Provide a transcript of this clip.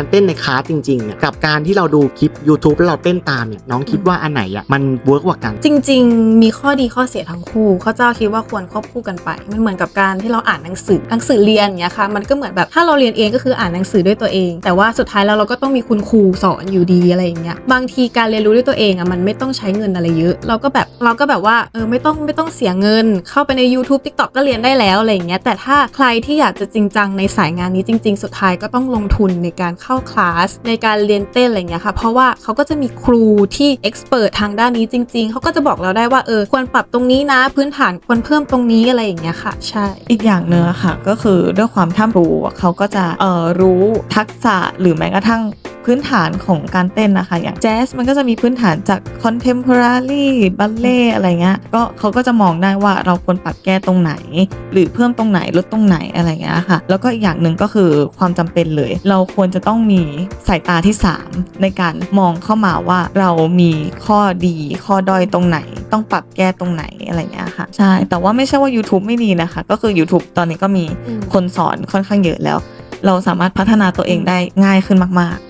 การเต้นในคลาสจริงๆเนี่ยกับการที่เราดูคลิป YouTube แล้วเราเต้นตามเนี่ยน้องคิดว่าอันไหนอะมันเวิร์กกว่ากัน จริง ๆ มีข้อดีข้อเสียทั้งคู่ข้าเจ้าคิดว่าควรควบคู่กันไป มันเหมือนกับการที่เราอ่านหนังสือหนังสือเรียนเงี้ยค่ะมันก็เหมือนแบบถ้าเราเรียนเองก็คืออ่านหนังสือด้วยตัวเอง แต่ว่าสุดท้ายแล้วเราก็ต้องมีคุณครูสอนอยู่ดีอะไรอย่างเงี้ยบางทีการเรียนรู้ด้วยตัวเองอะมันไม่ต้องใช้เงินอะไรเยอะ เราก็แบบเราก็แบบว่าเออไม่ต้องไม่ต้องเสียเงิน เข้าไปใน YouTube TikTok ก็เรียนได้แล้วอะไรอย่างเงี้ยแต่ถ้าใครที่อยากจะจริงจังในสายงานนี้จริง ๆ สุดท้ายก็ต้องลงทุนในการเข้าคลาสในการเรียนเต้นอะไรอย่างเงี้ยค่ะ เพราะว่าเขาก็จะมีครูที่เอ็กซ์เพรสทางด้านนี้จริง ๆ เขาก็จะบอกเราได้ว่าเออควรปรับตรงนี้นะ พื้นฐานควรเพิ่มตรงนี้อะไรอย่างเงี้ยค่ะ ใช่ อีกอย่างหนึ่งอค่ะ ก็คือด้วยความท่ามรู้เขาก็จะเอ่อรู้ทักษะหรือแม้กระทั่ง พื้นฐานของการเต้นนะคะ อย่างแจ๊สมันก็จะมีพื้นฐานจาก contemporary ballet อะไรเงี้ยก็เขาก็จะมองได้ว่าเราควรปรับแก้ตรงไหน หรือเพิ่มตรงไหนลดตรงไหนอะไรเงี้ยค่ะ แล้วก็อีกอย่างหนึ่งก็คือความจำเป็นเลย เราควรจะต้องมีสายตาที่ 3 ในการมองเข้ามาว่าเรามีข้อดีข้อด้อยตรงไหน ต้องปรับแก้ตรงไหนอะไรเงี้ยค่ะใช่แต่ว่าไม่ใช่ว่า YouTube ไม่ดีนะคะ ก็คือ YouTube ตอนนี้ก็มีอืมคนสอนค่อนข้างเยอะแล้ว เราสามารถพัฒนาตัวเองได้ง่ายขึ้นมาก ๆ